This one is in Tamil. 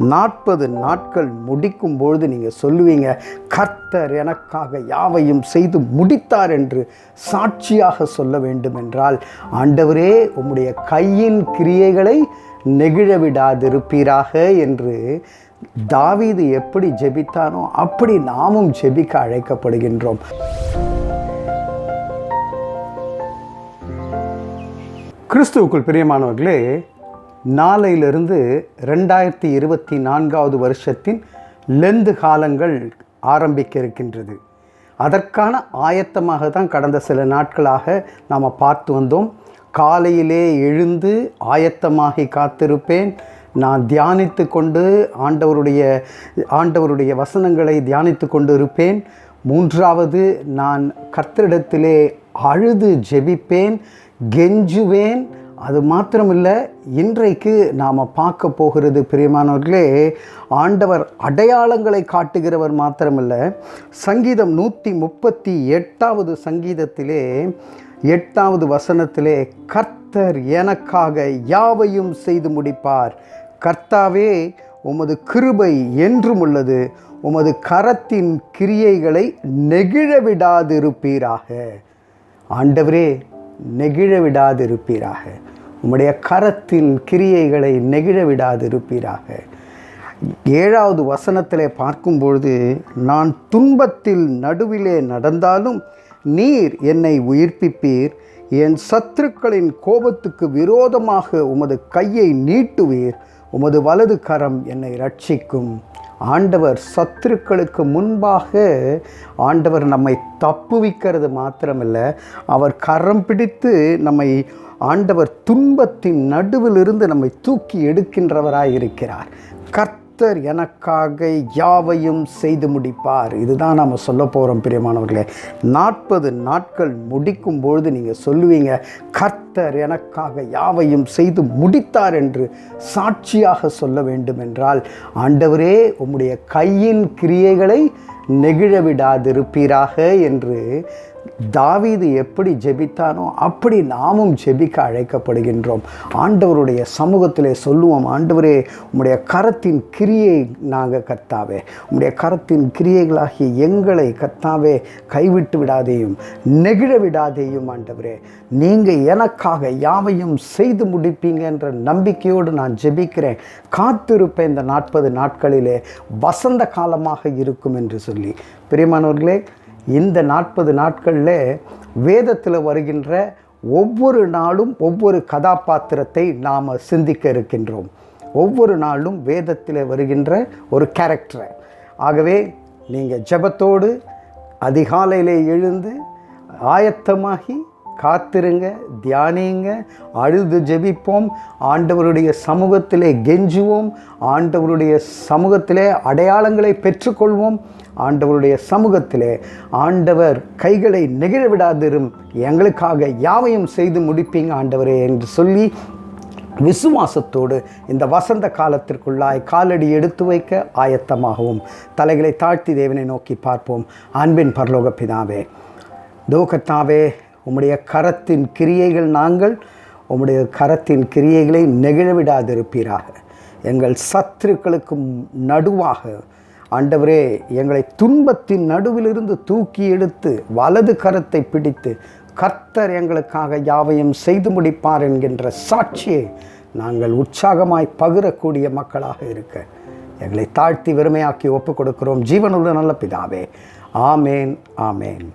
நாற்பது நாட்கள் முடிக்கும் பொழுது நீங்கள் சொல்லுவீங்க கர்த்தர் எனக்காக யாவையும் செய்து முடித்தார் என்று சாட்சியாக சொல்ல வேண்டும் என்றால் ஆண்டவரே உம்முடைய கையின் கிரியைகளை நெகிழ விடாதிருப்பீராக என்று தாவீது எப்படி ஜெபித்தானோ அப்படி நாமும் ஜெபிக்க அழைக்கப்படுகின்றோம். கிறிஸ்துவுக்குள் பிரியமானவர்களே நாளையிலிருந்து ரெண்டாயிரத்தி இருபத்தி நான்காவது வருஷத்தின் லெந்து காலங்கள் ஆரம்பிக்க இருக்கின்றது அதற்கான ஆயத்தமாக தான் கடந்த சில நாட்களாக நாம் பார்த்து வந்தோம். காலையிலே எழுந்து ஆயத்தமாகி காத்திருப்பேன். நான் தியானித்து கொண்டு ஆண்டவருடைய ஆண்டவருடைய வசனங்களை தியானித்து கொண்டு இருப்பேன். மூன்றாவது நான் கர்த்தரிடத்திலே அழுது ஜெபிப்பேன் கெஞ்சுவேன் அது மாத்திரமில்லை இன்றைக்கு நாம் பார்க்க போகிறது பிரியமானவர்களே ஆண்டவர் அடையாளங்களை காட்டுகிறவர் மாத்திரமில்ல சங்கீதம் நூற்றி முப்பத்தி எட்டாவது சங்கீதத்திலே எட்டாவது வசனத்திலே கர்த்தர் எனக்காக யாவையும் செய்து முடிப்பார். கர்த்தாவே உமது கிருபை என்றும் உள்ளது உமது கரத்தின் கிரியைகளை நெகிழ விடாதிருப்பீராக. ஆண்டவரே நெகிழ விடாதிருப்பீராக. உம்முடைய கரத்தின் கிரியைகளை நெகிழ விடாதிருப்பீராக. ஏழாவது வசனத்திலே பார்க்கும் பொழுது நான் துன்பத்தில் நடுவிலே நடந்தாலும் நீர் என்னை உயிர்ப்பிப்பீர். என் சத்துருக்களின் கோபத்துக்கு விரோதமாக உமது கையை நீட்டுவீர். உமது வலது கரம் என்னை ரட்சிக்கும் ஆண்டவர் சத்துருக்களுக்கு முன்பாக ஆண்டவர் நம்மை தப்புவிக்கிறது மாத்திரமில்லை அவர் கரம் பிடித்து நம்மை ஆண்டவர் துன்பத்தின் நடுவிலிருந்து நம்மை தூக்கி எடுக்கின்றவராய் இருக்கிறார் கர்த்தர் எனக்காக யாவையும் செய்து முடிப்பார். இதுதான் நாம் சொல்ல போகிறோம் பிரியமானவர்களே. நாற்பது நாட்கள் முடிக்கும் பொழுது நீங்கள் சொல்லுவீங்க கர்த்தர் எனக்காக யாவையும் செய்து முடித்தார் என்று சாட்சியாக சொல்ல வேண்டும் என்றால் ஆண்டவரே உம்முடைய கையின் கிரியைகளை நெகிழ விடாதிருப்பீராக என்று தாவீது எப்படி ஜெபித்தானோ அப்படி நாமும் ஜெபிக்க அழைக்கப்படுகின்றோம். ஆண்டவருடைய சமூகத்திலே சொல்லுவோம் ஆண்டவரே உம்முடைய கரத்தின் கிரியை நாங்கள் கத்தாவே உம்முடைய கரத்தின் கிரியைகளாகிய எங்களை கத்தாவே கைவிட்டு விடாதேயும் நெகிழ விடாதேயும் ஆண்டவரே. நீங்கள் எனக்காக யாவையும் செய்து முடிப்பீங்க என்ற நம்பிக்கையோடு நான் ஜெபிக்கிறேன். காத்திருப்பேன் இந்த நாற்பது நாட்களிலே. வசந்த காலமாக இருக்கும் என்று சொல்லி. பிரியமானவர்களே இந்த நாற்பது நாட்களில் வேதத்தில் வருகின்ற ஒவ்வொரு நாளும் ஒவ்வொரு கதாபாத்திரத்தை நாம் சிந்திக்க இருக்கின்றோம். ஒவ்வொரு நாளும் வேதத்தில் வருகின்ற ஒரு கேரக்டரை ஆகவே நீங்கள் ஜெபத்தோடு அதிகாலையிலே எழுந்து ஆயத்தமாகி காத்திருங்க தியானியுங்க அழுது ஜெபிப்போம். ஆண்டவருடைய சமூகத்திலே கெஞ்சுவோம். ஆண்டவருடைய சமூகத்திலே அடையாளங்களை பெற்றுக்கொள்வோம். ஆண்டவருடைய சமூகத்திலே ஆண்டவர் கைகளை நெகிழ விடாதிரும். எங்களுக்காக யாவையும் செய்து முடிப்பீங்க ஆண்டவரே என்று சொல்லி விசுவாசத்தோடு இந்த வசந்த காலத்திற்குள்ளாய் காலடி எடுத்து வைக்க ஆயத்தமாகவும் தலைகளை தாழ்த்தி தேவனை நோக்கி பார்ப்போம். அன்பின் பரலோக பிதாவே தோகத்தாவே உம்முடைய கரத்தின் கிரியைகள் நாங்கள் உம்முடைய கரத்தின் கிரியைகளை நெகிழவிடாதிருப்பீராக. எங்கள் சத்துருக்களுக்கு நடுவாக. ஆண்டவரே எங்களை துன்பத்தின் நடுவிலிருந்து தூக்கி எடுத்து வலது கரத்தை பிடித்து கர்த்தர் எங்களுக்காக யாவையும் செய்து முடிப்பார் என்கின்ற சாட்சியை நாங்கள் உற்சாகமாய் பகிரக்கூடிய மக்களாக இருக்க. எங்களை தாழ்த்தி வெறுமையாக்கி ஒப்புக் கொடுக்கிறோம் ஜீவனுள்ள நல்ல பிதாவே. ஆமேன் ஆமேன்.